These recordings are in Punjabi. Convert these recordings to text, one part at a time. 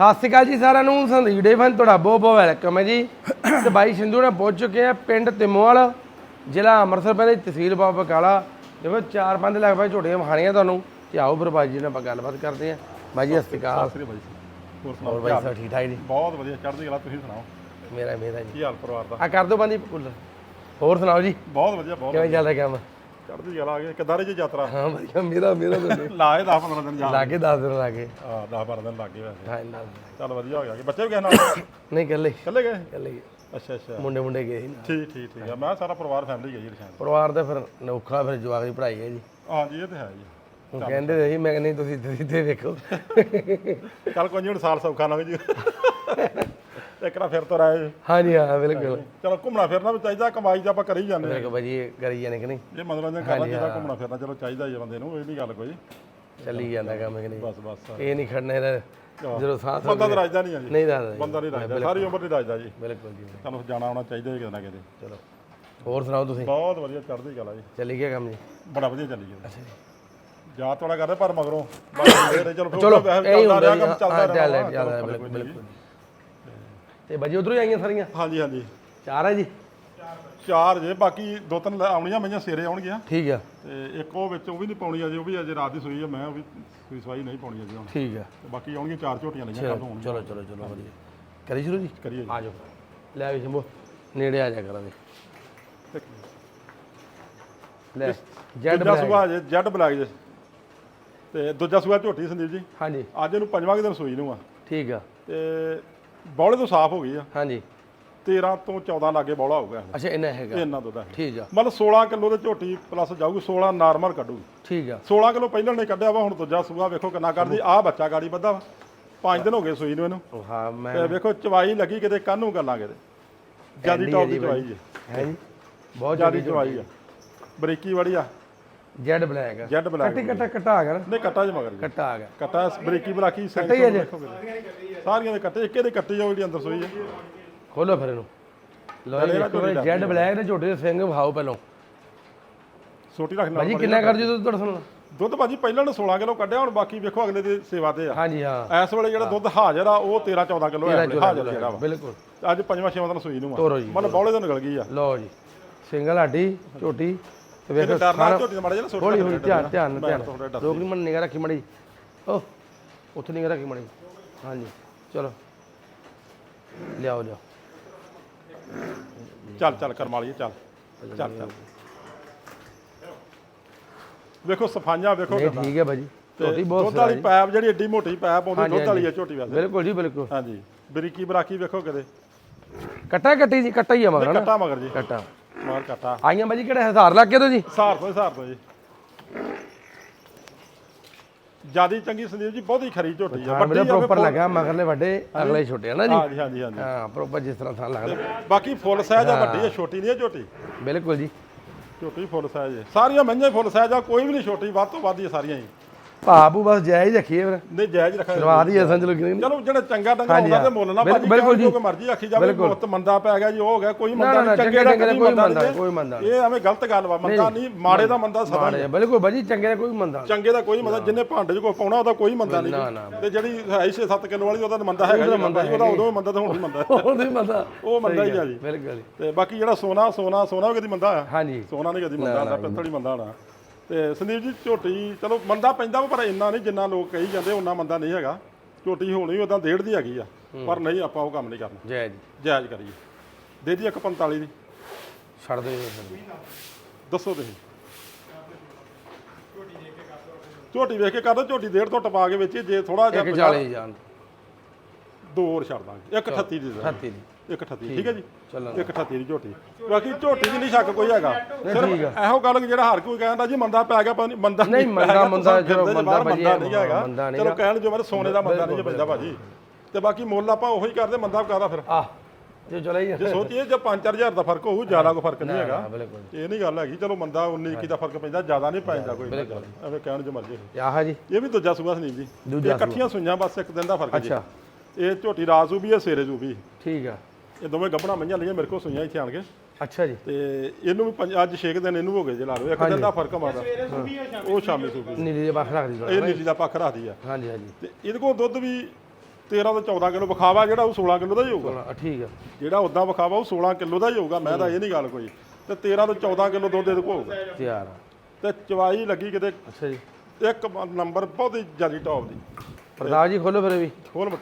ਸਤਿ ਸ਼੍ਰੀ ਅਕਾਲ ਜੀ ਸਾਰਿਆਂ ਨੂੰ। ਸੰਦੀਪ ਡੇ ਫਨ ਤੁਹਾਡਾ ਬਹੁਤ ਬਹੁਤ ਵੈਲਕਮ ਹੈ ਜੀ। ਤੇ ਬਾਈ ਸਿੰਧੂ ਨੇ ਪਹੁੰਚ ਚੁੱਕੇ ਆ ਪਿੰਡ ਤਿਮੋਵਾਲ ਜ਼ਿਲ੍ਹਾ ਅੰਮ੍ਰਿਤਸਰ ਪੈਂਦਾ ਜੀ, ਤਹਿਸੀਲ ਬਾਬਾ ਬਕਾਲਾ ਦੇਖੋ ਚਾਰ ਪੰਜ ਲੱਖ ਬਾਈ ਝੋਟੀਆਂ ਵਿਖਾਣੀਆਂ ਤੁਹਾਨੂੰ ਤੇ ਆਓ ਫਿਰ ਬਾਈ ਜੀ ਨਾਲ ਆਪਾਂ ਗੱਲਬਾਤ ਕਰਦੇ ਆ ਬਾਈ ਜੀ ਸਤਿ ਸ਼੍ਰੀ ਅਕਾਲ। ਸ੍ਰੀ ਬਾਈ ਹੋਰ ਸੁਣਾਓ ਬਾਈ ਸਾਹਿਬ ਠੀਕ ਠਾਕ ਜੀ? ਬਹੁਤ ਵਧੀਆ ਚੜ੍ਹਦੀ ਕਲਾ ਤੁਸੀਂ ਸੁਣਾਓ? ਮੇਰਾ ਮੇਰਾ ਜੀ। ਕੀ ਹਾਲ ਪਰਿਵਾਰ ਦਾ? ਆ ਕਰ ਦੋ ਬੰਦੀ ਕੂਲਰ ਹੋਰ ਸੁਣਾਓ ਜੀ? ਬਹੁਤ ਵਧੀਆ ਬਹੁਤ ਕਿਵੇਂ ਚੱਲ ਰਿਹਾ ਕੰਮ? ਚੜ੍ਹਦੀ ਕਲਾ ਆ ਗਈ ਕਿੱਦਾਂ ਰਹੀ ਜੀ ਯਾਤਰਾ। ਹਾਂ ਵਧੀਆ ਮੇਰਾ ਮੇਰਾ ਲਾਏ 10 15 ਦਿਨ ਜਾ ਲਾਗੇ 10 ਦਿਨ ਲਾਗੇ। ਹਾਂ 10 12 ਦਿਨ ਲੱਗ ਗਏ ਵੈਸੇ। ਹਾਂ ਚੱਲ ਵਧੀਆ ਹੋ ਗਿਆ। ਕਿ ਬੱਚੇ ਵੀ ਗਏ ਨਾਲ? ਨਹੀਂ ਕੱਲੇ ਇਕੱਲੇ ਗਏ? ਕੱਲੇ ਅੱਛਾ ਅੱਛਾ। ਮੁੰਡੇ ਮੁੰਡੇ ਗਏ ਸੀ। ਠੀਕ ਠੀਕ ਠੀਕ। ਆ ਮੈਂ ਸਾਰਾ ਪਰਿਵਾਰ ਫੈਮਿਲੀ ਗਈ ਜੀ ਰਸ਼ਾਨ ਪਰਿਵਾਰ ਦਾ ਫਿਰ ਨੌਖਾ ਫਿਰ ਜਵਾਕ ਦੀ ਪੜ੍ਹਾਈ ਹੈ ਜੀ। ਹਾਂ ਜੀ ਇਹ ਤੇ ਹੈ ਜੀ। ਹੁਣ ਕਹਿੰਦੇ ਸੀ ਮੈਂ ਕਿਹਾ ਨਹੀਂ ਤੁਸੀਂ ਤੁਸੀਂ ਤੇ ਵੇਖੋ। ਚੱਲ ਕੋਈ ਹੁਣ ਸਾਲ ਸੌਖਾ ਲੰਘ ਜੀ। ਇੱਕ ਨਾ ਫਿਰ ਤੋਂ ਰਾਏ ਹਾਂਜੀ ਹਾਂ ਬਿਲਕੁਲ। ਚਲੋ ਘੁੰਮਣਾ ਫਿਰਨਾ ਵੀ ਚਾਹੀਦਾ ਕਮਾਈ ਤਾਂ ਆਪਾਂ ਕਰੀ ਜਾਂਦੇ ਹਾਂ। ਬਿਲਕੁਲ ਭਾਜੀ ਕਰੀ ਜਾਣੇ ਕਿ ਨਹੀਂ? ਜੇ ਮਨੋਰੰਜਨ ਕਰਨਾ ਚਾਹੀਦਾ ਘੁੰਮਣਾ ਫਿਰਨਾ ਚਲੋ ਚਾਹੀਦਾ ਹੀ ਆ ਬੰਦੇ ਨੂੰ ਇਹ ਨਹੀਂ ਗੱਲ ਕੋਈ। ਚੱਲੀ ਜਾਂਦਾ ਕੰਮ ਕਿ ਨਹੀਂ? ਬਸ ਬਸ। ਇਹ ਨਹੀਂ ਖੜਨਾ ਇਹਦਾ। ਜਦੋਂ ਸਾਥ ਬੰਦਾ ਤਾਂ ਰਾਜਦਾ ਨਹੀਂ ਆ ਜੀ। ਨਹੀਂ ਜੀ। ਬੰਦਾ ਨਹੀਂ ਰਾਜਦਾ। ਸਾਰੀ ਉਮਰ ਨਹੀਂ ਰਾਜਦਾ ਜੀ। ਬਿਲਕੁਲ ਜੀ ਤੁਹਾਨੂੰ ਜਾਣਾ ਆਉਣਾ ਚਾਹੀਦਾ ਕਿਤੇ ਨਾ ਕਿਤੇ। ਚਲੋ। ਹੋਰ ਸੁਣਾਓ ਤੁਸੀਂ? ਬਹੁਤ ਵਧੀਆ ਚੜ੍ਹਦੀ ਕਲਾ ਜੀ। ਚੱਲੀ ਗਿਆ ਕੰਮ ਜੀ? ਬੜਾ ਵਧੀਆ ਚੱਲੀ ਜੀ। ਜਾ ਤੋੜਾ ਕਰਦੇ ਪਰ ਮਗਰੋਂ। ਬਾਕੀ ਚਲੋ ਫਿਰ ਚਲੋ ਇਹ ਹੁੰਦਾ ਰਿਹਾ ਕੰਮ ਚੱਲਦਾ ਰਿਹਾ। ਬਿਲਕੁਲ ਬਿਲਕੁਲ। ਤੇ ਭਾਜੀ ਉਧਰੋਂ ਹੀ ਆਈਆਂ ਸਾਰੀਆਂ? ਹਾਂਜੀ ਹਾਂਜੀ। ਚਾਰ ਹੈ ਜੀ? ਚਾਰ ਜੇ ਬਾਕੀ ਦੋ ਤਿੰਨ ਲੈ- ਆਉਣੀਆਂ ਮਈਆਂ ਸੇਰੇ ਆਉਣਗੀਆਂ। ਠੀਕ ਆ। ਤੇ ਇੱਕ ਉਹ ਵਿੱਚ ਉਹ ਵੀ ਨਹੀਂ ਪਾਉਣੀ ਅਜੇ ਉਹ ਵੀ ਅਜੇ ਰਾਤ ਦੀ ਸੂਈ ਆ ਮੈਂ ਉਹ ਵੀ ਸੂਈ ਸਵਾਈ ਨਹੀਂ ਪਾਉਣੀ ਅਜੇ ਹੁਣ। ਠੀਕ ਆ। ਤੇ ਬਾਕੀ ਆਉਣਗੀਆਂ ਚਾਰ ਝੋਟੀਆਂ ਲਈਆਂ ਕੱਲ ਹੋਣ ਚਲੋ ਚਲੋ ਚਲੋ ਵਧੀਆ। ਕਰੀ ਸ਼ੁਰੂ ਜੀ? ਕਰੀਏ ਜੀ। ਆ ਜਾਓ। ਲੈ ਵੀ ਸ਼ੰਭੂ ਨੇੜੇ ਆ ਜਾ ਕਰਾਂਗੇ। ਲੈ ਜੈਡ ਦੂਜਾ ਸੂਆ ਜੈਡ ਬਲੈਕ ਜੇ। ਤੇ ਦੂਜਾ ਸੂਆ ਝੋਟੀ ਸੰਦੀਪ ਜੀ। ਹਾਂਜੀ। ਅੱਜ ਇਹਨੂੰ ਪੰਜਵਾਂ ਕੁ ਦਿਨ ਸੂਈ ਨੂੰ ਆ। ਠੀਕ ਆ। ਤੇ ਬੌਲੇ ਤੋਂ ਸਾਫ਼ ਹੋ ਗਈ ਆ। ਹਾਂਜੀ। 13 ਤੋਂ 14 ਲਾਗੇ ਬੌਲਾ ਹੋਊਗਾ ਅੱਛਾ ਇੰਨਾ ਹੈਗਾ। ਇਹ ਇੰਨਾ ਦੁੱਧ ਹੈ। ਠੀਕ ਆ। ਮਤਲਬ 16 ਕਿਲੋ ਦੇ ਝੋਟੀ ਪਲੱਸ ਜਾਊਗੀ 16 ਨਾਰਮਲ ਕੱਢੂਗੀ। ਠੀਕ ਆ। 16 ਕਿਲੋ ਪਹਿਲਾਂ ਨੇ ਕੱਢਿਆ ਵਾ ਹੁਣ ਦੂਜਾ ਸੂਆ ਵੇਖੋ ਕਿੰਨਾ ਕੱਢਦੀ ਆਹ ਬੱਚਾ ਗਾੜੀ ਬੱਧਾ ਵਾ। ਪੰਜ ਦਿਨ ਹੋ ਗਏ ਸੂਈ ਨੂੰ ਇਹਨੂੰ। ਹਾਂ ਮੈਂ ਤੇ ਵੇਖੋ ਚਵਾਈ ਲੱਗੀ ਕਿਤੇ ਕਾਹਨੂੰ ਗੱਲਾਂ ਕਿਤੇ। ਜਿਆਦੀ ਟੌਪ ਦੀ ਚਵਾਈ ਜੀ ਹੈ। ਜੀ। ਬਹੁਤ ਜਿਆਦੀ ਜ਼ਿਆਦਾ ਚਵਾਈ ਆ। ਬਰੀਕੀ ਵੜੀ ਆ। Z black. ਜੈਡ ਬਲੈਕ ਕੱਟੀ ਕੱਟਾ ਕੱਟਾ ਆ ਗਿਆ ਨਹੀਂ ਕੱਟਾ ਜ ਮਗਰ ਜੀ। ਕੱਟਾ ਆ ਗਿਆ। ਕੱਟਾ ਬਰੀਕੀ ਬਲਾਕੀ ਕੱਟੇ ਹੀ ਆ ਜੀ? ਸਾਰੀਆਂ ਦੇ ਕੱਟੇ ਇੱਕੇ ਦੇ ਕੱਟੀ ਜਾਓ ਜਿਹੜੀ ਅੰਦਰ ਸੂਈ ਹੈ ਖੋਲੋ ਫਿਰ ਇਹਨੂੰ। ਲੋ ਜੀ ਜੈਡ ਬਲੈਕ ਦੇ ਝੋਟੇ ਦੇ ਸਿੰਘ ਵਿਖਾਓ ਪਹਿਲਾਂ। ਛੋਟੀ ਰੱਖ ਨਾਲ ਭਾਜੀ ਕਿੰਨਾ ਕਰ ਜੀ ਤੁਸੀਂ ਤੁਹਾਡਾ ਸੁਣਨਾ ਦੁੱਧ ਭਾਜੀ ਪਹਿਲਾਂ ਨੇ 16 ਕਿਲੋ ਕੱਢਿਆ ਹੁਣ ਬਾਕੀ ਵੇਖੋ ਅਗਲੇ ਦੀ ਸੇਵਾ ਤੇ ਆ। ਹਾਂਜੀ ਹਾਂ। ਇਸ ਵੇਲੇ ਜਿਹੜਾ ਦੁੱਧ ਹਾਜ਼ਰ ਆ ਉਹ 13 14 ਕਿਲੋ ਹੈ ਹਾਜ਼ਰ ਜਿਹੜਾ ਵਾ। ਬਿਲਕੁਲ। ਅੱਜ ਪੰਜਵਾਂ ਛੇਵਾਂ ਦਿਨ ਸੂਈ ਨੂੰ ਆ। ਤੋਰੋ ਜੀ ਮਤਲਬ ਬੌਲੇ ਤੋਂ ਨਿਕਲ ਗਈ ਆ। ਲਓ ਜੀ ਸਿੰਗਲ ਹੱਡੀ ਝੋਟੀ। ਤੇ ਵੇਖੋ ਡਰ ਨਾਲ ਝੋਟੀ ਦੇ ਮਾੜਾ ਜਿਹਾ ਸੁੱਟ ਹੌਲੀ ਹੌਲੀ ਧਿਆਨ ਧਿਆਨ ਧਿਆਨ। ਨਹੀਂ ਮਨ ਨਿਗਾ ਰੱਖੀ ਮੜੀ। ਓ ਉੱਥੇ ਨਿਗਾ ਰੱਖੀ ਮੜੀ। ਹਾਂਜੀ ਚਲੋ। ਲਿਆਓ ਲਿਆਓ। ਚੱਲ ਚੱਲ ਕਰਮ ਵਾਲੀ ਚੱਲ। ਚੱਲ ਚੱਲ। ਵੇਖੋ ਸਫਾਈਆਂ ਵੇਖੋ ਨਹੀਂ ਠੀਕ ਹੈ ਭਾਜੀ। ਝੋਟੀ ਬਹੁਤ ਦੁੱਧ ਵਾਲੀ ਪੈਪ ਜਿਹੜੀ ਏਡੀ ਮੋਟੀ ਪੈਪ ਆਉਂਦੀ ਦੁੱਧ ਵਾਲੀ ਆ ਝੋਟੀ ਵਾਸਤੇ। ਬਿਲਕੁਲ ਜੀ ਬਿਲਕੁਲ। ਹਾਂਜੀ। ਬਰੀਕੀ ਬਰਾਕੀ ਵੇਖੋ ਕਿਤੇ। ਕੱਟਾ ਕੱਟੀ ਜੀ ਕੱਟਾ ਹੀ ਆ ਮਗਰ ਨਾ ਕੱਟਾ ਮਗਰ ਜੀ। ਕੱਟਾ। ਮਾਰ ਕੱਟਾ ਆਈਆਂ ਭਾਜੀ ਕਿਹੜੇ ਹਜ਼ਾਰ ਲੱਗ ਤੋਂ ਜੀ ਹਿਸਾਰ ਤੋਂ ਹਿਸਾਰ ਤੋਂ ਜੀ। ਜਿਆਦੀ ਚੰਗੀ ਸੰਦੀਪ ਜੀ ਬਹੁਤੀ ਖਰੀ ਝੋਟੀ ਆ ਹਾਂ ਮੇਰੇ ਪ੍ਰੋਪਰ ਲੱਗਾ ਮਗਰਲੇ ਵੱਡੇ ਅਗਲੇ ਛੋਟੇ ਆ ਨਾ ਜੀ। ਹਾਂਜੀ ਹਾਂਜੀ ਹਾਂਜੀ। ਹਾਂ ਪ੍ਰੋਪਰ ਜਿਸ ਤਰ੍ਹਾਂ ਥਾਂ ਲੱਗਦਾ। ਬਾਕੀ ਫੁੱਲ ਸਾਈਜ਼ ਆ ਵੱਡੀ ਆ ਛੋਟੀ ਨਹੀਂ ਆ ਝੋਟੀ? ਬਿਲਕੁਲ ਜੀ। ਝੋਟੀ ਫੁੱਲ ਸਾਈਜ਼ ਹੈ ਸਾਰੀਆਂ ਮਈਆਂ ਫੁੱਲ ਸਾਈਜ਼ ਆ ਕੋਈ ਵੀ ਨਹੀਂ ਛੋਟੀ ਵੱਧ ਤੋਂ ਵੱਧ ਹੀ ਆ ਸਾਰੀਆਂ ਹੀ। ਭਾਬੂ ਬਸ ਜਾਇਜ਼ ਰੱਖੀਏ ਫਿਰ। ਨਹੀਂ ਜਾਇਜ਼ ਰੱਖਾਂਗੇ। ਸ਼ੁਰੂਆਤ ਹੀ ਅਸਾਂ ਚਲੋ ਕਿਨੇ ਚਲੋ ਜਿਹੜਾ ਚੰਗਾ ਡੰਗਾ ਹੁੰਦਾ ਤੇ ਮੁੱਲ ਨਾ ਭਾਜੀ ਬਿਲਕੁਲ ਜੀ। ਮਰਜ਼ੀ ਆਖੀ ਜਾਵੇ ਬਹੁਤ ਮੰਦਾ ਪੈ ਗਿਆ ਜੀ ਉਹ ਹੋ ਗਿਆ ਕੋਈ ਮੰਦਾ ਨਹੀਂ ਚੰਗੇ ਦਾ ਕੋਈ ਮੰਦਾ ਨਹੀਂ ਕੋਈ ਮੰਦਾ ਇਹ ਐਵੇਂ ਗਲਤ ਗੱਲ ਵਾ ਮੰਦਾ ਨਹੀਂ ਮਾੜੇ ਦਾ ਮੰਦਾ ਸਦਾ ਹੀ ਮਾੜੇ ਬਿਲਕੁਲ ਭਾਜੀ ਚੰਗੇ ਦਾ ਕੋਈ ਮੰਦਾ ਨਹੀਂ। ਚੰਗੇ ਦਾ ਕੋਈ ਮੰਦਾ ਜਿੰਨੇ ਭਾਂਡੇ 'ਚ ਕੋ ਪਾਉਣਾ ਉਹਦਾ ਕੋਈ ਮੰਦਾ ਨਹੀਂ ਤੇ ਜਿਹੜੀ ਹੈ 6-7 ਕਿਲੋ ਵਾਲੀ ਉਹਦਾ ਮੰਦਾ ਹੈਗਾ ਉਹਦਾ ਉਦੋਂ ਮੰਦਾ ਤੇ ਹੁਣ ਵੀ ਮੰਦਾ। ਉਹ ਨਹੀਂ ਮੰਦਾ। ਉਹ ਮੰਦਾ ਹੀ ਆ ਜੀ। ਬਿਲਕੁਲ। ਤੇ ਬਾਕੀ ਜਿਹੜਾ ਸੋਨਾ ਸੋਨਾ ਸੋਨਾ ਵੀ ਕਦੀ ਮੰਦਾ ਆ। ਹਾਂਜੀ। ਸੋਨਾ ਨਹੀਂ ਕਦੀ ਮੰਦਾ ਹੁੰਦਾ ਪਿੱਤਲ ਹੀ ਮੰਦਾ ਹੋਣਾ। ਤੇ ਸੰਦੀਪ ਜੀ ਝੋਟੀ ਚਲੋ ਮੰਦਾ ਪੈਂਦਾ ਪਰ ਇੰਨਾ ਨਹੀਂ ਜਿੰਨਾ ਲੋਕ ਕਹੀ ਜਾਂਦੇ ਉਹਨਾਂ ਮੰਦਾ ਨਹੀਂ ਹੈਗਾ। ਝੋਟੀ ਹੋਣੀ ਉਦਾਂ ਡੇਢ ਦੀ ਹੈਗੀ ਆ ਪਰ ਨਹੀਂ ਆਪਾਂ ਉਹ ਕੰਮ ਨਹੀਂ ਕਰਨਾ। ਜੈ ਜੀ। ਜਾਇਜ਼ ਕਰੀਏ। ਦੇ ਦੀ 145 ਦੀ। ਛੱਡ ਦੇ। ਦੱਸੋ ਤੁਸੀਂ। ਝੋਟੀ ਵੇਖ ਕੇ ਕਰ ਦੋ ਝੋਟੀ ਡੇਢ ਤੋਂ ਟਪਾ ਕੇ ਵਿੱਚ ਜੇ ਥੋੜਾ ਜਿਹਾ ਇੱਕ 40 ਜਾਨ ਦੋ ਹੋਰ ਛੱਡ ਦਾਂਗੇ। 138 ਦੀ ਦੇ 38 ਦੀ। 138 ਠੀਕ ਹੈ ਜੀ? ਚੱਲੋ 138 ਦੀ ਝੋਟੀ। ਬਾਕੀ ਝੋਟੀ ਦੀ ਨਹੀਂ ਸ਼ੱਕ ਕੋਈ ਹੈਗਾ। ਸਿਰਫ ਠੀਕ ਆ। ਇਹੋ ਗੱਲ ਕਿ ਜਿਹੜਾ ਹਰ ਕੋਈ ਕਹਿੰਦਾ ਜੀ ਮੰਦਾ ਪੈ ਗਿਆ ਪਤਾ ਨਹੀਂ ਮੰਦਾ ਨਹੀਂ, ਮੰਦਾ- ਹੈਗਾ, ਮੰਦਾ ਤੁਸੀਂ ਚਲੋ ਫਿਰਦੇ ਜੇ ਮੰਦਾ ਬਾਹਰ ਭਾਜੀ, ਮੰਦਾ ਨਹੀਂ ਹੈਗਾ। ਮੰਦਾ ਨਹੀਂ ਚਲੋ ਹੈਗਾ। ਕਹਿਣ ਜੋ ਮੇਰੇ ਸੋਨੇ ਦਾ ਮੰਦਾ ਨਹੀਂ ਪੈਂਦਾ ਭਾਜੀ। ਤੇ ਬਾਕੀ ਮੁੱਲ ਆਪਾਂ ਉਹੀ ਕਰਦੇ ਮੰਦਾ ਕਾਦਾ ਫਿਰ? ਆ ਜੇ ਚਲੇ ਹੀ ਜੇ ਸੋਚੀਏ ਜੇ 5-4000 ਦਾ ਫ਼ਰਕ ਹੋਊ ਜ਼ਿਆਦਾ ਕੋਈ ਫ਼ਰਕ ਨਹੀਂ ਹੈਗਾ। ਬਿਲਕੁਲ। ਇਹ ਨਹੀਂ ਗੱਲ ਹੈਗੀ ਚਲੋ ਮੰਦਾ 19 21 ਦਾ ਫ਼ਰਕ ਪੈਂਦਾ ਜ਼ਿਆਦਾ ਨਹੀਂ ਪੈਂਦਾ ਕੋਈ। ਐਵੇਂ ਕਹਿਣ ਜੋ ਮਰਜ਼ੀ ਆਹ ਜੀ। ਇਹ ਵੀ ਦੂਜਾ ਸੂਆ ਜੀ। ਇਹ ਇਕੱਠੀਆਂ ਸੁਈਆਂ ਬਸ ਇੱਕ ਦਿਨ ਦਾ ਫ਼ਰਕ ਜੀ। ਅੱਛਾ। ਇਹ ਝੋਟੀ ਰਾਜੂ ਵੀ ਹੈ ਸੇਰੇ ਜੂ ਵੀ। ਠੀਕ ਆ। ਇਹ ਦੋਵੇਂ ਗੱਭਣਾ ਮਈਆਂ ਲਈਆਂ ਮੇਰੇ ਕੋਲ ਸੁਈਆਂ ਇੱਥੇ ਆਣ ਕੇ। ਅੱਛਾ ਜੀ। ਤੇ ਇਹਨੂੰ ਵੀ ਪੰਜ- ਅੱਜ 6 ਦਿਨ ਇਹਨੂੰ ਹੋ ਗਏ ਜੇ ਲਾ ਲਓ। ਇੱਕ ਦਿਨ ਦਾ ਫ਼ਰਕ ਮਾਰਦਾ। ਉਹ ਸ਼ਾਮੀ ਸੂਬੀ ਨੀਲੀ ਦੇ ਬੱਖ ਰੱਖ ਦੀ ਇਹ ਨੀਲੀ ਦਾ ਪੱਖ ਰੱਖਦੀ ਆ। ਹਾਂਜੀ ਹਾਂਜੀ। ਤੇ ਇਹਦੇ ਕੋਲ ਦੁੱਧ ਵੀ 13 ਤੋਂ 14 ਕਿਲੋ ਵਿਖਾਵਾ ਜਿਹੜਾ ਉਹ 16 ਕਿਲੋ ਦਾ ਹੀ ਹੋਊਗਾ। ਠੀਕ ਆ। ਜਿਹੜਾ ਉਦਾਂ ਵਿਖਾਵਾ ਉਹ 16 ਕਿਲੋ ਦਾ ਹੀ ਹੋਊਗਾ। ਮੈਂ ਤਾਂ ਇਹ ਨਹੀਂ ਗੱਲ ਕੋਈ। ਤੇ 13 ਤੋਂ 14 ਕਿਲੋ ਦੁੱਧ ਇਹਦੇ ਕੋਲ ਹੋਊਗਾ। ਤਿਆਰ ਆ। ਤੇ ਚਵਾਈ ਲੱਗੀ ਕਿਤੇ ਅੱਛਾ ਜੀ। ਇੱਕ ਨੰਬਰ ਬਹੁਤ ਹੀ ਜਿਆਦੀ ਟੌਪ ਦੀ। ਪ੍ਰਤਾਪ ਜੀ ਖੋਲੋ ਫਿਰ ਇਹ ਵੀ। ਖੋਲ ਮਤ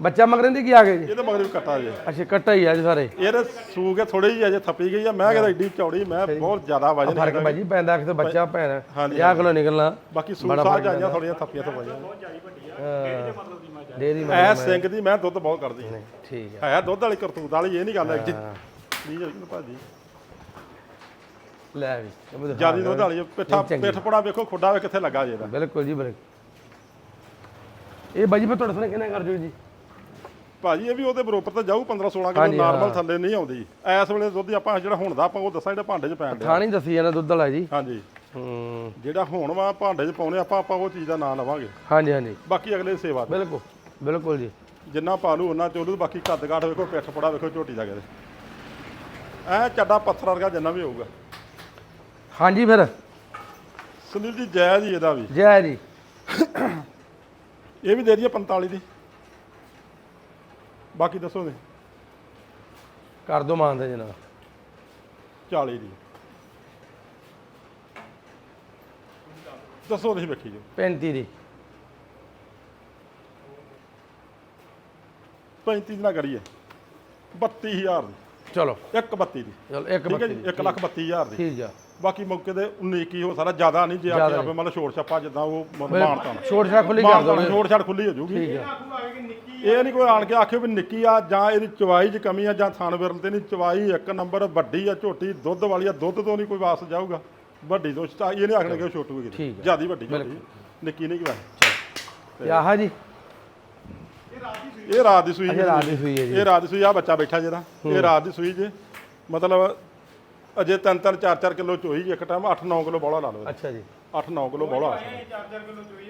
ਬੱਚਾ ਮਗਰਨ ਦੀ ਕੀ ਆ ਗਏ ਜੀ? ਇਹਦੇ ਮਗਰ ਵੀ ਕੱਟਾ ਜੇ। ਅੱਛਾ ਕੱਟਾ ਹੀ ਆ ਜੀ ਸਾਰੇ। ਇਹਦੇ ਸੂ ਕੇ ਥੋੜੀ ਜਿਹੀ ਅਜੇ ਥੱਪੀ ਗਈ ਆ। ਮੈਂ ਕਹਿੰਦਾ ਏਡੀ ਚੌੜੀ ਮੈਂ ਬਹੁਤ ਜ਼ਿਆਦਾ ਵਜਨ ਫ਼ਰਕ ਹੈ ਭਾਜੀ ਪੈਂਦਾ ਕਿ ਬੱਚਾ ਭੈਣ। ਹਾਂਜੀ, 50 ਕਿਲੋ ਨਿਕਲਣਾ। ਬਾਕੀ ਸੂ ਸਾਹ ਜਾਈਆਂ ਥੋੜੀਆਂ ਥੱਪੀਆਂ ਤੋਂ ਵਜਨ ਡੇਰੀ ਮੈਂ ਐ ਸਿੰਘ ਦੀ ਮੈਂ ਦੁੱਧ ਬਹੁਤ ਕਰਦੀ। ਠੀਕ ਆ। ਹੈ ਦੁੱਧ ਵਾਲੀ ਕਰਤੂਤ ਵਾਲੀ ਇਹ ਨਹੀਂ ਗੱਲ ਹੈ। ਜੀ ਠੀਕ ਹੈ ਜੀ ਭਾਜੀ। ਲੈ ਵੀ ਜਿਆਦੀ ਦੁੱਧ ਵਾਲੀ ਆ। ਪਿੱਠਾ। ਪਿੱਠ ਪੜਾ ਵੇਖੋ ਖੁੱਡਾ ਵੇ ਕਿੱਥੇ ਲੱਗਾ ਜੇ ਬਿਲਕੁਲ ਜੀ ਬਿਲਕੁਲ। ਇਹ ਬਾਜੀ ਮੈਂ ਤੁਹਾਡੇ ਸਾਹਮਣੇ ਕਿੰਨਾ ਕਰ ਦਿਓ ਜੀ? ਭਾਜੀ ਇਹ ਵੀ ਉਹਦੇ ਬਰੋਬਰ ਤਾਂ ਜਾਊ 15 16 ਕਿਲੋ ਹਾਂਜੀ, ਨਾਰਮਲ ਥੱਲੇ ਨਹੀਂ ਆਉਂਦੀ। ਐਸ ਵੇਲੇ ਦੁੱਧ ਆਪਾਂ ਜਿਹੜਾ ਹੁਣ ਦਾ ਆਪਾਂ ਉਹ ਦੱਸਾਂ ਜਿਹੜਾ ਭਾਂਡੇ 'ਚ ਪੈਣ ਡਿਆ। ਥਾਣੀ ਦੱਸੀ ਜਾਂਦਾ ਦੁੱਧ ਵਾਲਾ ਜੀ। ਹਾਂਜੀ। ਹੂੰ। ਜਿਹੜਾ ਹੁਣ ਵਾ ਭਾਂਡੇ 'ਚ ਪਾਉਣੇ ਆਪਾਂ ਆਪਾਂ ਉਹ ਚੀਜ਼ ਦਾ ਨਾਂ ਲਵਾਂਗੇ। ਹਾਂਜੀ ਹਾਂਜੀ। ਬਾਕੀ ਅਗਲੇ ਦੀ ਸੇਵਾ ਤੇ। ਬਿਲਕੁਲ ਬਿਲਕੁਲ ਜੀ। ਜਿੰਨਾ ਪਾ ਲੂ ਉਹਨਾਂ ਚੋਲੂ ਬਾਕੀ ਕੱਦ ਕਾਠ ਵੇਖੋ ਪਿੱਠ ਪੜਾ ਵੇਖੋ ਝੋਟੀ ਦਾ ਕਿਤੇ। ਐ ਚੱਡਾ ਪੱਥਰ ਵਰਗਾ ਜਿੰਨਾ ਵੀ ਹੋਊਗਾ। ਹਾਂਜੀ ਫਿਰ। ਸੁਨੀਲ ਜੀ ਜੈ ਜੀ ਇਹਦਾ ਵੀ। ਜੈ ਜੀ। ਇਹ ਵੀ ਦੇ ਦਈਏ 45 ਦੀ। ਬਾਕੀ ਦੱਸੋ ਨੇ ਕਰ ਦੋ ਮੰਨਦੇ ਜਨਾਬ। 40 ਦੀ। ਦੱਸੋ ਤੁਸੀਂ ਵੇਖੀ ਜੋ 35 ਦੀ। 35 ਦੀ ਨਾ ਕਰੀਏ। 32000 ਦੀ। ਚਲੋ। ਇੱਕ 32 ਦੀ। ਚਲੋ ਇੱਕ ਠੀਕ ਹੈ ਜੀ 1 ਲੱਖ 32000 ਦੀ। ਠੀਕ ਆ। ਬਾਕੀ ਮੌਕੇ ਤੇ 19 ਕੀ ਹੋ ਸਾਰਾ ਜ਼ਿਆਦਾ ਨਹੀਂ ਜੇ ਜ਼ਿਆਦਾ ਆਪੇ ਮਤਲਬ ਛੋੜ ਛਾਪਾ ਜਿੱਦਾਂ ਉਹ ਮਾਨਤਾ ਛੋਟ ਛਾ ਖੁੱਲੀ ਕਰ ਦੋਗੇ ਛੋੜ ਛਾੜ ਖੁੱਲੀ ਹੋ ਆ। ਇਹ ਨਹੀਂ ਕੋਈ ਆਣ ਕੇ ਆਖੇ ਵੀ ਨਿੱਕੀ ਆ ਜਾਂ ਇਹਦੀ ਚਵਾਈ 'ਚ ਕਮੀ ਆ ਜਾਂ ਥਣ ਵਿਰਲ ਤੇ ਨਹੀਂ ਚਵਾਈ ਇੱਕ ਨੰਬਰ ਵੱਡੀ ਆ ਝੋਟੀ ਦੁੱਧ ਵਾਲੀ ਆ ਦੁੱਧ ਤੋਂ ਨਹੀਂ ਕੋਈ ਵਾਸ ਜਾਊਗਾ। ਵੱਡੀ ਤੋਂ ਇਹ ਨਹੀਂ ਆਖਣਾ ਕਿ ਛੋਟੂ ਹੈ ਠੀਕ ਆ। ਜਿਆਦੀ ਵੱਡੀ ਝੋਟੀ। ਨਿੱਕੀ ਨਹੀਂ ਤੇ ਆਹ ਜੀ। ਇਹ ਰਾਤ ਦੀ ਸੂਈ ਅਜੇ ਰਾਤ ਦੀ ਸੂਈ ਹੈ ਜੀ। ਇਹ ਰਾਤ ਦੀ ਸੂਈ ਆ ਬੱਚਾ ਬੈਠਾ ਜਿਹੜਾ ਇਹ ਰਾਤ ਦੀ ਸੂਈ ਜੇ। ਮਤਲਬ ਅਜੇ ਤਿੰਨ ਤਿੰਨ ਚਾਰ ਚਾਰ ਕਿਲੋ ਚੋਈ ਜੀ ਇੱਕ ਟਾਈਮ 8-9 ਕਿਲੋ ਬੋਲਾ ਲਾ ਲਓ। ਅੱਛਾ ਜੀ। 8-9 ਕਿਲੋ ਬੋਲਾ।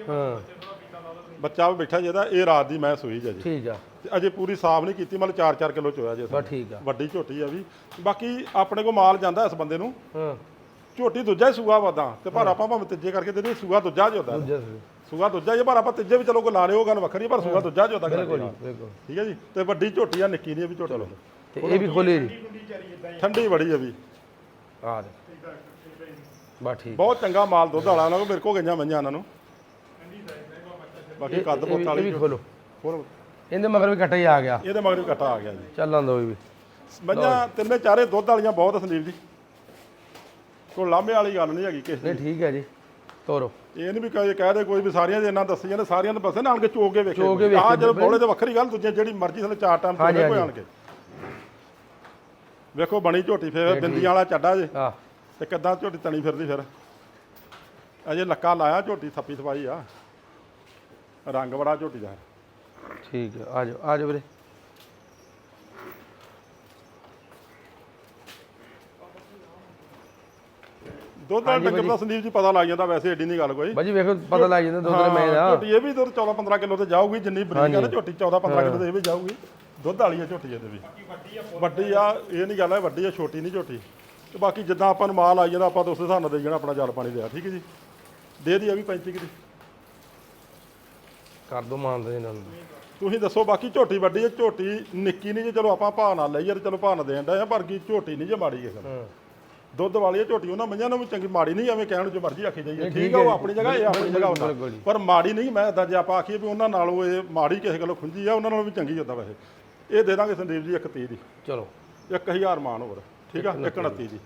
ਹਾਂ। ਬੱਚਾ ਵੀ ਬੈਠਾ ਜਿਹਦਾ ਇਹ ਰਾਤ ਦੀ ਮੈਂ ਸੂਈ ਜੇ ਠੀਕ ਆ। ਤੇ ਅਜੇ ਪੂਰੀ ਸਾਫ਼ ਨਹੀਂ ਕੀਤੀ ਮਤਲਬ 4-4 ਕਿਲੋ ਚੋਇਆ ਜੇ ਬਸ ਠੀਕ ਆ। ਵੱਡੀ ਝੋਟੀ ਆ ਵੀ। ਬਾਕੀ ਆਪਣੇ ਕੋਲ ਮਾਲ ਜਾਂਦਾ ਇਸ ਬੰਦੇ ਨੂੰ। ਹਾਂ। ਝੋਟੀ ਦੂਜਾ ਹੀ ਸੂਆ ਵਾਦਾ ਤੇ ਪਰ ਆਪਾਂ ਭਾਵੇਂ ਤੀਜੇ ਕਰਕੇ ਦੇ ਦੇ ਸੂਆ ਦੂਜਾ ਜਿਹਾ ਹੁੰਦਾ ਦੂਜਾ। ਸੂਆ। ਦੂਜਾ ਜੇ ਪਰ ਆਪਾਂ ਤੀਜੇ ਵੀ ਚਲੋ ਕੋ ਲਾ ਲਿਓ ਗੱਲ ਵੱਖਰੀ ਪਰ ਸੂਆ ਦੂਜਾ ਜਿਹਾ ਹੁੰਦਾ ਬਿਲਕੁਲ ਬਿਲਕੁਲ। ਠੀਕ ਹੈ ਜੀ? ਤੇ ਵੱਡੀ ਝੋਟੀ ਆ ਨਿੱਕੀ ਨਹੀਂ ਵੀ ਝੋਟੀ। ਤੇ ਇਹ ਵੀ ਖੋਲੀ ਜੀ। ਠੰਡੀ ਬੜੀ ਆ ਵੀ। ਆ ਦੇ। ਬਸ ਠੀਕ। ਬਹੁਤ ਚੰਗਾ ਮਾਲ ਦੁੱਧ ਵਾਲਾ ਉਹਨਾਂ ਕੋ ਮੇਰੇ ਕੋ ਗਈਆਂ ਮਈਆਂ ਇਹਨਾਂ ਨੂੰ। ਬਾਕੀ ਕੱਦ ਪੁੱਤ ਇਹ ਵਾਲੀ ਵੀ ਖੋਲੋ। ਇਹਦੇ ਮਗਰ ਵੀ ਕੱਟਾ ਹੀ ਆ ਗਿਆ। ਇਹਦੇ ਮਗਰ ਵੀ ਕੱਟਾ ਆ ਗਿਆ ਜੀ। ਚੱਲਾਂ ਦੋ ਵੀ। ਮਈਆਂ ਤਿੰਨੇ ਚਾਰੇ ਦੁੱਧ ਵਾਲੀਆਂ ਬਹੁਤ ਆ ਸੰਦੀਪ ਜੀ। ਕੋਈ ਲਾਂਭੇ ਵਾਲੀ ਗੱਲ ਨਹੀਂ ਹੈਗੀ ਕਿਸੇ ਦੀ। ਨਹੀਂ ਠੀਕ ਹੈ ਜੀ। ਤੋਰੋ। ਇਹ ਨਹੀਂ ਵੀ ਕਹੇ ਕਹਿ ਦੇ ਕੋਈ ਵੀ ਸਾਰੀਆਂ ਦੇ ਇੰਨਾ ਦੱਸੀਆਂ ਨੇ ਸਾਰੀਆਂ ਨੂੰ ਬਸੇ ਨਾਲ ਕੇ ਚੋਕ ਕੇ ਵੇਖੇ ਵੇਖੇ ਜਦੋਂ ਬੋਲੇ ਤੇ ਵੱਖਰੀ ਗੱਲ ਦੂਜੇ ਜਿਹੜੀ ਮਰਜ਼ੀ ਥਲੇ ਚਾਰ ਟਾਈਮ ਕੋਈ। ਆਣ ਕੇ। ਵੇਖੋ ਬਣੀ ਝੋਟੀ ਫੇਰ ਬਿੰਦੀਆਂ ਵਾਲਾ ਚੱਡਾ ਜੇ। ਆ ਤੇ ਕਿੱਦਾਂ ਝੋਟੀ ਤਣੀ ਫਿਰਦੀ ਫਿਰ? ਅਜੇ ਲੱਕਾ ਲਾਇਆ ਝੋਟੀ ਥੱਪੀ ਥਪਾਈ ਆ। ਰੰਗ ਬੜਾ ਝੋਟੀ ਦਾ। ਠੀਕ ਹੈ ਆ ਜਾਓ ਆ ਜਾਓ ਵੀਰੇ। ਦੁੱਧ ਵਾਲੇ ਡੰਗਰ ਦਾ ਸੰਦੀਪ ਜੀ ਪਤਾ ਲੱਗ ਜਾਂਦਾ ਵੈਸੇ ਏਡੀ ਨਹੀਂ ਗੱਲ ਕੋਈ। ਬਾਜੀ ਵੇਖੋ ਪਤਾ ਲੱਗ ਜਾਂਦਾ ਦੋ ਦਿਨ ਮੈਂ ਦਾ ਝੋਟੀ ਇਹ ਵੀ ਦੁੱਧ 14 15 ਕਿਲੋ ਤੇ ਜਾਊਗੀ ਜਿੰਨੀ ਬਰੀਕ ਆ ਨਾ ਝੋਟੀ 14 15 ਕਿਲੋ ਤੇ ਇਹ ਵੀ ਜਾਊਗੀ। ਦੁੱਧ ਵਾਲੀ ਆ ਝੋਟੀ ਇਹਦੇ ਵੀ। ਵੱਡੀ ਆ ਇਹ ਨਹੀਂ ਗੱਲ ਹੈ ਵੱਡੀ ਆ ਛੋਟੀ ਨਹੀਂ ਝੋਟੀ। ਤੇ ਬਾਕੀ ਜਿੱਦਾਂ ਆਪਾਂ ਨੂੰ ਮਾਲ ਆਈ ਜਾਂਦਾ ਆਪਾਂ ਤਾਂ ਉਸੇ ਹਿਸਾਬ ਨਾਲ ਦੇ ਜਾਣਾ ਆਪਣਾ ਜਲ ਪਾਣੀ ਲਿਆ ਠੀਕ ਹੈ ਜੀ? ਦੇ ਦੀ ਆ ਵੀ 35 ਕਿਦੀ ਕਰ ਦੋ ਮੰਨਦੇ ਇਹਨਾਂ ਨੂੰ। ਤੁਸੀਂ ਦੱਸੋ ਬਾਕੀ ਝੋਟੀ ਵੱਡੀ ਹੈ ਝੋਟੀ ਨਿੱਕੀ ਨਹੀਂ ਜੇ ਚਲੋ ਆਪਾਂ ਭਾਅ ਨਾਲ ਲਈਏ ਤੇ ਚਲੋ ਭਾਅ ਨਾਲ ਦੇਣ ਦਾ ਪਰ ਕੀ ਝੋਟੀ ਨਹੀਂ ਜੇ ਮਾੜੀ ਕਿਸੇ ਨੂੰ। ਦੁੱਧ ਵਾਲੀ ਹੈ ਝੋਟੀ ਉਹਨਾਂ ਮਈਆਂ ਨੂੰ ਵੀ ਚੰਗੀ ਮਾੜੀ ਨਹੀਂ ਐਵੇਂ ਕਹਿਣ ਜੋ ਮਰਜ਼ੀ ਆਖੀ ਜਾਈਏ ਠੀਕ ਆ ਉਹ। ਆਪਣੀ ਜਗ੍ਹਾ ਇਹ ਆਪਣੀ ਜਗ੍ਹਾ ਹੁੰਦਾ। ਪਰ ਮਾੜੀ ਨਹੀਂ ਮੈਂ ਏਦਾਂ ਜੇ ਆਪਾਂ ਆਖੀਏ ਵੀ ਉਹਨਾਂ ਨਾਲੋਂ ਇਹ ਮਾੜੀ ਕਿਸੇ ਗੱਲੋਂ ਖੁੰਝੀ ਆ ਉਹਨਾਂ ਨਾਲੋਂ ਵੀ ਚੰਗੀ ਹੁੰਦਾ ਵੈਸੇ। ਇਹ ਦੇ ਦਾਂਗੇ ਸੰਦੀਪ ਜੀ 130 ਦੀ। ਚਲੋ। 1000 ਮਾਨ ਹੋਰ ਠੀਕ ਆ? 129 ਦੀ।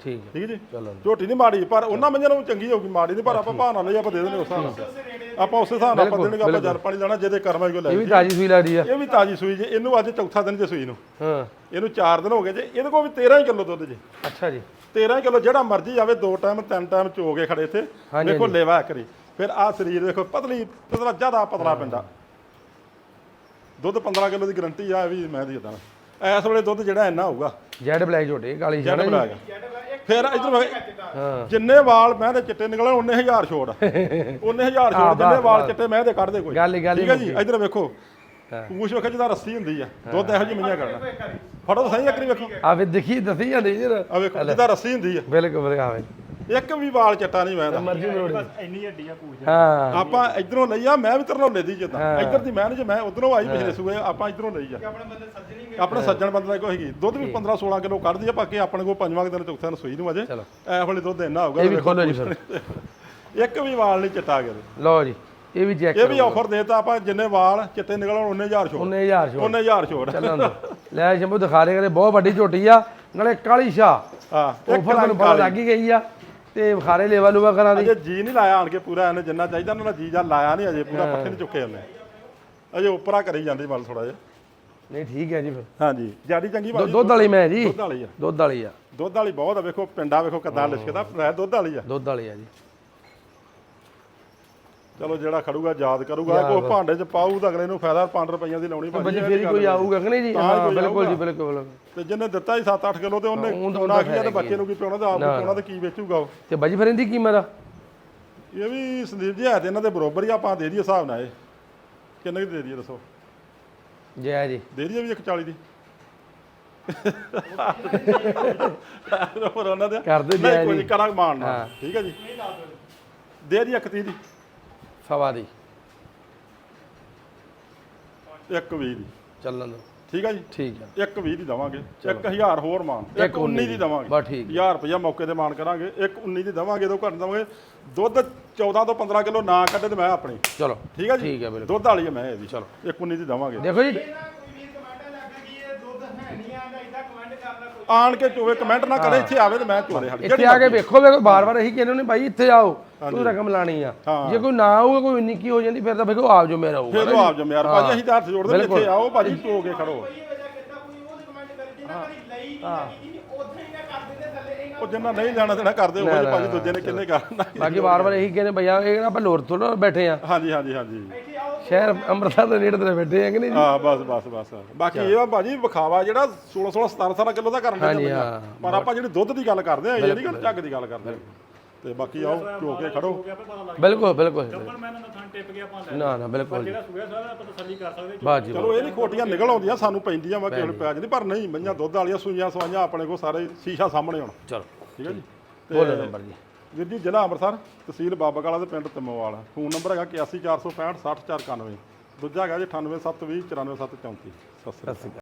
ਠੀਕ ਹੈ ਠੀਕ ਜੀ? ਚੱਲੋ ਝੋਟੀ ਨਹੀਂ ਮਾੜੀ ਪਰ ਉਹਨਾਂ ਮਈਆਂ ਨੂੰ ਚੰਗੀ ਹੋਊਗੀ ਮਾੜੀ ਨਹੀਂ ਪਰ ਆਪਾਂ ਭਾਅ ਨਾਲ ਲਈ ਆਪਾਂ ਦੇ ਦੇਣੇ ਉਸ ਹਿਸਾਬ ਨਾਲ। ਆਪਾਂ ਉਸੇ ਹਿਸਾਬ ਨਾਲ ਆਪਾਂ ਦੇਣਗੇ ਆਪਾਂ ਜਲ ਪਾਣੀ ਜਾਣਾ ਜਿਹਦੇ ਕਰਮਾਂ ਕੋਈ ਲੈ ਇਹ ਵੀ ਤਾਜੀ ਸੂਈ ਲੱਗਦੀ ਆ। ਇਹ ਵੀ ਤਾਜੀ ਸੂਈ ਜੇ ਇਹਨੂੰ ਅੱਜ ਚੌਥਾ ਦਿਨ ਜੇ ਸੂਈ ਨੂੰ। ਹਾਂ। ਇਹਨੂੰ 4 ਦਿਨ ਹੋ ਗਏ ਜੇ ਇਹਦੇ ਕੋਲ ਵੀ 13 ਹੀ ਕਿਲੋ ਦੁੱਧ ਜੇ। ਅੱਛਾ ਜੀ। 13 ਕਿਲੋ ਜਿਹੜਾ ਮਰਜ਼ੀ ਆਵੇ ਦੋ ਟਾਈਮ ਤਿੰਨ ਟਾਈਮ ਚੋ ਕੇ ਖੜੇ ਇੱਥੇ। ਦੇਖੋ ਲੇਵਾ ਕਰੀ ਫਿਰ ਆਹ ਸਰੀਰ ਦੇਖੋ ਪਤਲੀ ਪਤਲਾ ਜ਼ਿਆਦਾ ਪਤਲਾ ਪੈਂਦਾ ਦੁੱਧ 15 ਕਿਲੋ ਦੀ ਗਰੰਟੀ ਆ ਇਹ ਵੀ ਮੈਂ ਦੀ ਦੱਸਦਾ ਇਸ ਵੇਲੇ ਦੁੱਧ ਜਿਹੜਾ ਇੰਨਾ ਹੋਊਗਾ। ਜੈਡ ਬਲੈਕ ਝੋਟੇ ਕਾਲੀ ਜਾਣਾ ਬਣਾ ਫਿਰ ਇਧਰ ਹਾਂ। ਜਿੰਨੇ ਵਾਲ ਮੈਂ ਦੇ ਚਿੱਟੇ ਨਿਕਲਣ ਉਹਨੇ ਹਜ਼ਾਰ ਛੋੜ ਉਹਨੇ ਹਜ਼ਾਰ ਛੋੜ ਜਿੰਨੇ ਵਾਲ। ਚਿੱਟੇ ਮੈਂ ਦੇ ਕੱਢਦੇ ਕੋਈ। ਗੱਲ ਗੱਲ ਠੀਕ ਹੈ ਜੀ। ਇਧਰ ਵੇਖੋ। ਪੂਛ ਵੇਖੋ ਜਿਹਦਾ ਰੱਸੀ ਹੁੰਦੀ ਆ। ਦੁੱਧ ਇਹੋ ਜਿਹੀ ਮਈਆਂ ਕਰਨਾ। ਫੜੋ ਸਹੀ ਅਕਰੀ ਵੇਖੋ। ਆ ਵੀ ਦਿਖੀ ਦਸੀ ਜਾਂਦੀ ਜੀ ਆ ਵੇਖੋ ਜਿਹਦਾ ਰੱਸੀ ਹੁੰਦੀ ਆ। ਬਿਲਕੁਲ ਬਿਲਕੁਲ ਆਵੇ ਇੱਕ ਵੀ ਵਾਲ ਚਿੱਟਾ ਨਹੀਂ ਮੈਂ ਦਾ ਮਰਜ਼ੀ ਮਰੋੜੀ। ਇੰਨੀ ਹੱਡੀ ਆ ਪੂਛ ਹਾਂ। ਆਪਾਂ ਇਧਰੋਂ ਲਈ ਆ ਮੈਂ ਵੀ ਤਰਲੋਲੇ ਦੀ ਜਿੱਦਾਂ। ਇੱਧਰ ਦੀ ਮੈਂ ਜੇ ਮੈਂ ਉਧਰੋਂ ਆਈ ਪਿਛਲੇ ਸੂਏ ਆਪਾਂ ਇਧਰੋਂ ਲਈ ਆ। ਆਪਣੇ ਬੰਦੇ ਸੱਜਣੀ ਗਏ ਆਪਣੇ ਸੱਜਣ ਬੰਦੇ ਦਾ ਕੋਈ ਹੈਗੀ। ਦੁੱਧ ਵੀ 15 16 ਕਿਲੋ ਕੱਢਦੀ ਆ ਬਾਕੀ ਆਪਣੇ ਕੋਲ ਪੰਜਵਾਂ ਦਿਨ ਚੌਥੇ ਦਿਨ ਸੂਈ ਨੂੰ ਅਜੇ। ਐ ਵੇਲੇ ਦੁੱਧ ਇੰਨਾ ਹੋਊਗਾ ਇਹ ਵੀ ਵੇਖੋ ਖੋਲੋ ਜੀ ਫਿਰ। ਇੱਕ ਵੀ ਵਾਲ ਨਹੀਂ ਚਿੱਟਾ ਗਿਆ। ਲਓ ਜੀ ਇਹ ਵੀ ਚੈੱਕ ਇਹ ਵੀ ਆਫਰ ਦੇਤਾ ਆਪਾਂ ਜਿੰਨੇ ਵਾਲ ਚਿੱਟੇ ਨਿਕਲਣ ਉਹਨੇ ਹਜ਼ਾਰ ਛੋੜ ਉਹਨੇ ਹਜ਼ਾਰ ਛੋੜ ਉਹਨੇ ਹਜ਼ਾਰ ਛੋੜ ਚੱਲਣ ਦੋ ਲੈ ਸ਼ੰਭੂ ਦਿਖਾ ਰਹੇ ਕਰੇ ਬਹੁਤ ਵੱਡੀ ਝੋਟੀ ਆ। ਨਾਲੇ ਕਾਲੀ ਸ਼ਾਹ। ਹਾਂ ਆਫਰ ਤੁਹਾਨੂੰ ਪਤਾ ਲੱਗ ਹੀ ਗਈ ਆ। ਤੇ ਵਿਖਾਰੇ ਲੇਵਾ ਲੂਵਾ ਕਰਾਂ ਦੀ। ਅਜੇ ਜੀ ਨਹੀਂ ਲਾਇਆ ਆਣ ਕੇ ਪੂਰਾ ਇਹਨੇ ਜਿੰਨਾ ਚਾਹੀਦਾ ਉਹਨਾਂ ਦਾ ਜੀ ਜਾਂ ਲਾਇਆ ਨਹੀਂ ਅਜੇ ਪੂਰਾ ਪੱਠੇ ਨਹੀਂ ਚੁੱਕੇ ਉਹਨੇ। ਅਜੇ ਉੱਪਰਾ ਕਰੀ ਜਾਂਦੀ ਮਲ ਥੋੜਾ ਜਿਹਾ। ਨਹੀਂ ਠੀਕ ਹੈ ਜੀ ਫਿਰ। ਹਾਂਜੀ ਜਿਆਦੀ ਚੰਗੀ ਬਾਜੀ ਦੁੱਧ ਵਾਲੀ ਮੈਂ ਜੀ। ਦੁੱਧ ਵਾਲੀ ਆ। ਦੁੱਧ ਵਾਲੀ ਆ। ਦੁੱਧ ਵਾਲੀ ਬਹੁਤ ਆ ਵੇਖੋ ਪਿੰਡਾ ਵੇਖੋ ਕਿੱਦਾਂ ਲਿਸ਼ਕਦਾ ਦੁੱਧ ਵਾਲੀ ਆ। ਦੁੱਧ ਵਾਲੀ ਆ ਜੀ। ਚਲੋ ਜਿਹੜਾ ਖੜੂਗਾ ਯਾਦ ਕਰੂਗਾ ਕੋਈ ਭਾਂਡੇ 'ਚ ਪਾਊ ਤਾਂ ਅਗਲੇ ਨੂੰ ਫਾਇਦਾ 5 ਰੁਪਈਆਂ ਦੀ ਲਾਉਣੀ ਬੱਚੇ ਭਾਜੀ ਫੇਰ ਹੀ ਕੋਈ ਆਊਗਾ ਕਿ ਨਹੀਂ ਜੀ? ਹੀ ਹਾਂ ਬਿਲਕੁਲ ਜੀ। ਬਿਲਕੁਲ। ਤੇ ਜਿਹਨੇ ਦਿੱਤਾ ਹੀ 7-8 ਕਿਲੋ ਤੇ ਉਹਨੇ ਉਹ ਤਾਂ ਪਾਉਣਾ ਕੀ ਆ ਤੇ ਬੱਚੇ ਨੂੰ ਕੀ ਪਿਉਣਾ ਤੇ ਆਪ ਨੂੰ। ਪਾਉਣਾ ਤੇ ਕੀ ਵੇਚੂਗਾ ਉਹ? ਤੇ ਬਾਜੀ ਫਿਰ ਇਹਦੀ ਕੀਮਤ ਆ ਇਹ ਵੀ ਸੰਦੀਪ ਜੀ ਹੈ ਤੇ ਇਹਨਾਂ ਦੇ ਬਰੋਬਰ ਹੀ ਆਪਾਂ ਦੇ ਦਈਏ ਹਿਸਾਬ ਨਾਲ ਇਹ। ਕਿੰਨੇ ਕੁ ਦੇ ਦਈਏ ਦੱਸੋ? ਜੈ ਜੀ। ਦੇ ਦਈਏ ਵੀ 140 ਦੀ? ਉਹਨਾਂ ਕਰਦੇ ਜੈ ਕੋਈ ਨਾਲ ਹਾਂ। ਠੀਕ ਹੈ ਜੀ। ਦੇ ਦੀ 31 ਦੀ। ਸਵਾ ਦੀ। ਇੱਕ 20 ਦੀ। ਚੱਲਣ ਦੋ ਠੀਕ ਹੈ ਜੀ? ਠੀਕ ਆ। ਇੱਕ 20 ਦੀ ਦਵਾਂਗੇ 1000 ਹੋਰ ਮਾਨ ਇੱਕ ਇੱਕ 19 ਦੀ। ਦਵਾਂਗੇ। ਬਸ ਠੀਕ 1000 ਰੁਪਇਆ ਮੌਕੇ ਤੇ ਮਾਨ ਕਰਾਂਗੇ ਇੱਕ 19 ਦੀ ਦਵਾਂਗੇ ਤੋਂ ਘੱਟ ਦਵਾਂਗੇ। ਦੁੱਧ 14 ਤੋਂ 15 ਕਿਲੋ ਨਾ ਕੱਢੇ ਤੇ ਮੈਂ ਆਪਣੀ। ਚਲੋ। ਠੀਕ ਹੈ ਜੀ? ਠੀਕ ਹੈ ਬਿਲਕੁਲ। ਦੁੱਧ ਵਾਲੀ ਮੈਂ ਇਹ ਵੀ ਚਲੋ। ਇੱਕ 19 ਦੀ ਦਵਾਂਗੇ। ਦੇਖੋ ਜੀ ਕੋਈ ਵੀਰ ਕਮੈਂਟ ਲੱਗਾ ਕਿ ਇਹ ਦੁੱਧ ਹੈ ਨਹੀਂ ਆਂਦਾ ਇਦਾਂ ਕਮੈਂਟ ਕਰਦਾ ਕੋਈ ਆਣ ਕੇ ਚੋਵੇ ਕਮੈਂਟ ਨਾ ਕਰੇ ਇੱਥੇ ਆਵੇ ਤੇ ਮੈਂ ਚੋਰੇ ਹਟ ਇੱਥੇ ਆ ਕੇ ਵੇਖੋ ਵੇਖੋ ਬਾਰ-ਬਾਰ ਇਹੀ ਕਹਿੰਦੇ ਨੇ ਭਾਈ ਇੱਥੇ ਆਓ ਤੂੰ ਰਕਮ ਲਾਣੀ ਆ। ਜੇ ਕੋਈ ਨਾ ਆਊਗਾ ਕੋਈ ਨਿੱਕੀ ਹੋ ਜਾਂਦੀ ਫਿਰ ਤਾਂ ਵੇਖੋ ਆਪ ਜੋ ਮੇਰਾ ਹੋਊਗਾ ਫੇਰ ਉਹ ਆਪ ਜਮਿਆਰ ਭਾਜੀ ਅਸੀਂ ਤਾਂ ਹੱਥ ਜੋੜਦੇ। ਇੱਥੇ ਆਓ ਭਾਜੀ ਚੋ ਕੇ ਖੜੋ। ਉਹ ਕਮੈਂਟ ਕਰੀ ਜਿਹਨਾਂ ਕਦੀ ਲਈ ਨਹੀਂ ਕੀਤੀ ਉਥੇ ਹੀ ਨਾ ਕਰ ਦਿੰਦੇ ਥੱਲੇ ਇਹਨਾਂ ਉਹ ਜਿੰਨਾ ਨਹੀਂ ਜਾਣਾ ਦੇਣਾ ਕਰਦੇ ਹੋ ਭਾਜੀ ਦੂਜੇ ਨੇ ਕਿੰਨੇ ਕਰਨਾ। ਬਾਕੀ ਬਾਰ-ਬਾਰ ਇਹੀ ਕਹਿੰਦੇ ਭਈਆ ਇਹ ਨਾ ਆਪਾਂ ਲੋਰ ਥੋੜਾ ਬੈਠੇ ਆ। ਹਾਂਜੀ ਹਾਂਜੀ ਹਾਂਜੀ। ਸ਼ਹਿਰ ਅੰਮ੍ਰਿਤਸਰ ਦੇ ਨੇੜੇ ਤੇ ਬੈਠੇ ਆ ਕਿ ਨਹੀਂ ਜੀ? ਹਾਂ ਬਸ ਬਸ ਬਸ। ਬਾਕੀ ਇਹ ਆ ਭਾਜੀ ਵਿਖਾਵਾ ਜਿਹੜਾ 16 16 17 17 ਕਿਲੋ ਦਾ ਕਰਨ ਦੇ ਹਾਂਜੀ, ਬੰਦਾ। ਹਾਂ। ਪਰ ਆਪਾਂ ਜਿਹੜੀ ਦੁੱਧ ਦੀ ਗੱਲ ਕਰਦੇ ਆ ਇਹ ਨਹੀਂ ਗੱਲ ਝੱਗ ਦੀ ਗੱਲ ਕਰਦੇ ਤੇ ਬਾਕੀ ਆਓ ਚੋ ਕੇ ਖੜੋ। ਹੋ ਗਿਆ ਪਤਾ ਲੱਗ ਬਿਲਕੁਲ ਬਿਲਕੁਲ। ਪਰ ਮੈਂ ਨਾ ਥਾਂ ਟਿਪ ਗਿਆ ਭਾਂਡਾ ਨਾ ਨਾ ਬਿਲਕੁਲ ਜੀ। ਜਿਹੜਾ ਸੁਗਿਆ ਸਾਰਾ ਆਪਾਂ ਤਸੱਲੀ ਕਰ ਸਕਦੇ ਬਾਜੀ ਚਲੋ ਇਹ ਨਹੀਂ ਖੋਟੀਆਂ ਨਿਕਲ ਆਉਂਦੀਆਂ ਸਾਨੂੰ ਪੈਂਦੀਆਂ ਵਾ ਨੂੰ ਪੈ ਜਾਂਦੀ ਪਰ ਨਹੀਂ ਮਈਆਂ ਦੁੱਧ ਵਾਲੀਆਂ ਸੂਈਆਂ ਸਵਾਈਆਂ ਆਪਣੇ ਕੋਲ ਸਾਰੇ ਸ਼ੀਸ਼ਾ ਸਾਹਮਣੇ ਹੁਣ। ਚਲੋ। ਠੀਕ ਹੈ ਜੀ? ਬੋਲੋ ਨੰਬਰ ਜੀ। ਵੀਰ ਜੀ, ਜ਼ਿਲ੍ਹਾ ਅੰਮ੍ਰਿਤਸਰ, ਤਹਿਸੀਲ ਬਾਬਾ ਕਾਲਾ ਦੇ ਪਿੰਡ ਤਿੰਮੋਵਾਲ। ਫੋਨ ਨੰਬਰ ਹੈਗਾ 814656 60491 ਦੂਜਾ ਹੈਗਾ ਜੀ 98720 94734 ਸਤਿ ਸ੍ਰੀ ਸਤਿ ਸ਼੍ਰੀ ਅਕਾਲ।